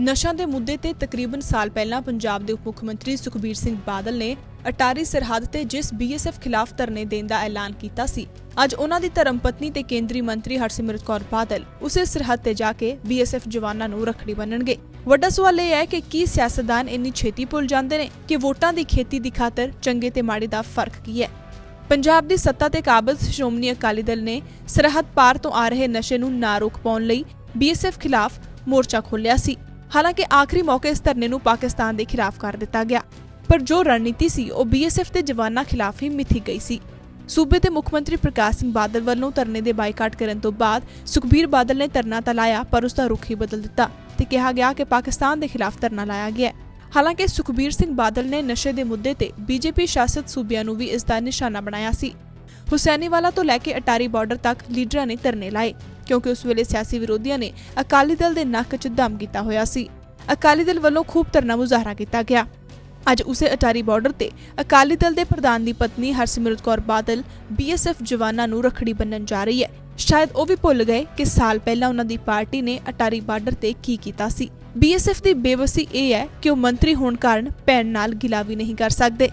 ਨਸ਼ਾ ਦੇ ਮੁੱਦੇ ਤੇ ਤਕਰੀਬਨ ਸਾਲ ਪਹਿਲਾਂ ਪੰਜਾਬ ਦੇ ਉਪ ਮੁੱਖ ਮੰਤਰੀ ਸੁਖਬੀਰ ਸਿੰਘ ਬਾਦਲ ਨੇ ਅਟਾਰੀ ਸਰਹੱਦ ਤੇ ਜਿਸ ਬੀਐਸਐਫ ਖਿਲਾਫ ਧਰਨੇ ਦੇਣ ਦਾ ਐਲਾਨ ਕੀਤਾ ਸੀ, ਅੱਜ ਉਹਨਾਂ ਦੀ ਧਰਮ ਪਤਨੀ ਤੇ ਕੇਂਦਰੀ ਮੰਤਰੀ ਹਰਸਿਮਰਤ ਕੌਰ ਬਾਦਲ ਉਸੇ ਸਰਹੱਦ ਤੇ ਜਾ ਕੇ ਬੀਐਸਐਫ ਜਵਾਨਾਂ ਨੂੰ ਰੱਖੜੀ ਬੰਨਣਗੇ। ਵੱਡਾ ਸਵਾਲ ਇਹ ਹੈ ਕਿ ਕੀ ਸਿਆਸਤਦਾਨ ਇੰਨੀ ਛੇਤੀ ਭੁੱਲ ਜਾਂਦੇ ਨੇ ਕਿ ਵੋਟਾਂ ਦੀ ਖੇਤੀ ਦੀ ਖਾਤਰ ਚੰਗੇ ਤੇ ਮਾੜੇ ਦਾ ਫ਼ਰਕ ਕੀ ਹੈ? ਪੰਜਾਬ ਦੀ ਸੱਤਾ ਤੇ ਕਾਬਜ਼ ਸ਼੍ਰੋਮਣੀ ਅਕਾਲੀ ਦਲ ਨੇ ਸਰਹੱਦ ਪਾਰ ਤੋਂ ਆ ਰਹੇ ਨਸ਼ੇ ਨੂੰ ਨਾ ਰੋਕ ਪਾਉਣ ਲਈ ਬੀਐਸਐਫ ਖਿਲਾਫ ਮੋਰਚਾ ਖੋਲ੍ਹਿਆ ਸੀ। ਹਾਲਾਂਕਿ ਆਖਰੀ ਮੌਕੇ ਇਸ ਧਰਨੇ ਨੂੰ ਪਾਕਿਸਤਾਨ ਦੇ ਖਿਲਾਫ ਕਰ ਦਿੱਤਾ ਗਿਆ। ਪਰ ਜੋ ਰਣਨੀਤੀ ਸੀ, ਉਹ ਬੀਐਸਐਫ ਦੇ ਜਵਾਨਾਂ ਖਿਲਾਫ ਹੀ ਮਿਥੀ ਗਈ ਸੀ। ਸੂਬੇ ਦੇ ਮੁੱਖ ਮੰਤਰੀ ਪ੍ਰਕਾਸ਼ ਸਿੰਘ ਬਾਦਲ ਵੱਲੋਂ ਧਰਨੇ ਦੇ ਬਾਈਕਾਟ ਕਰਨ ਤੋਂ ਬਾਅਦ ਸੁਖਬੀਰ ਬਾਦਲ ਨੇ ਧਰਨਾ ਤਾਂ ਲਾਇਆ, ਪਰ ਉਸ ਦਾ ਰੁਖ ਹੀ ਬਦਲ ਦਿੱਤਾ ਤੇ ਕਿਹਾ ਗਿਆ ਕਿ ਪਾਕਿਸਤਾਨ ਦੇ ਖਿਲਾਫ ਧਰਨਾ ਲਾਇਆ ਗਿਆ ਹਾਲਾਂਕਿ ਸੁਖਬੀਰ ਸਿੰਘ ਬਾਦਲ ਨੇ ਨਸ਼ੇ ਦੇ ਮੁੱਦੇ ਤੇ ਬੀਜੇਪੀ ਸ਼ਾਸਿਤ ਸੂਬਿਆਂ ਨੂੰ ਵੀ ਇਸ ਦਾ ਨਿਸ਼ਾਨਾ ਬਣਾਇਆ ਸੀ। ਹੁਸੈਨੀਵਾਲਾ ਤੋਂ ਲੈ ਕੇ ਅਟਾਰੀ ਬਾਰਡਰ ਤੱਕ ਲੀਡਰਾਂ ਨੇ ਧਰਨੇ ਲਾਏ, ਕਿਉਂਕਿ ਉਸ ਵੇਲੇ ਸਿਆਸੀ ਵਿਰੋਧੀਆਂ ਨੇ ਅਕਾਲੀ ਦਲ ਦੇ ਨੱਕ 'ਚ ਦਮ ਕੀਤਾ ਹੋਇਆ ਸੀ। ਅਕਾਲੀ ਦਲ ਵੱਲੋਂ ਖੂਬ ਧਰਨਾ ਮੁਜ਼ਾਹਰਾ ਕੀਤਾ ਗਿਆ। ਅੱਜ ਉਸੇ ਅਟਾਰੀ ਬਾਰਡਰ ਤੇ ਅਕਾਲੀ ਦਲ ਦੇ ਪ੍ਰਧਾਨ ਦੀ ਪਤਨੀ ਹਰਸਿਮਰਤ ਕੌਰ ਬਾਦਲ ਬੀਐਸਐਫ ਜਵਾਨਾਂ ਨੂੰ ਰੱਖੜੀ ਬੰਨਣ ਜਾ ਰਹੀ ਹੈ। ਸ਼ਾਇਦ ਉਹ ਵੀ ਭੁੱਲ ਗਏ ਕਿ ਸਾਲ ਪਹਿਲਾਂ ਉਹਨਾਂ ਦੀ ਪਾਰਟੀ ਨੇ ਅਟਾਰੀ ਬਾਰਡਰ ਤੇ ਕੀ ਕੀਤਾ ਸੀ। ਬੀਐਸਐਫ ਦੀ ਬੇਵਸੀ ਇਹ ਹੈ ਕਿ ਉਹ ਮੰਤਰੀ ਹੋਣ ਕਾਰਨ ਭੈਣ ਨਾਲ ਗਿਲਾ ਵੀ ਨਹੀਂ ਕਰ ਸਕਦੇ।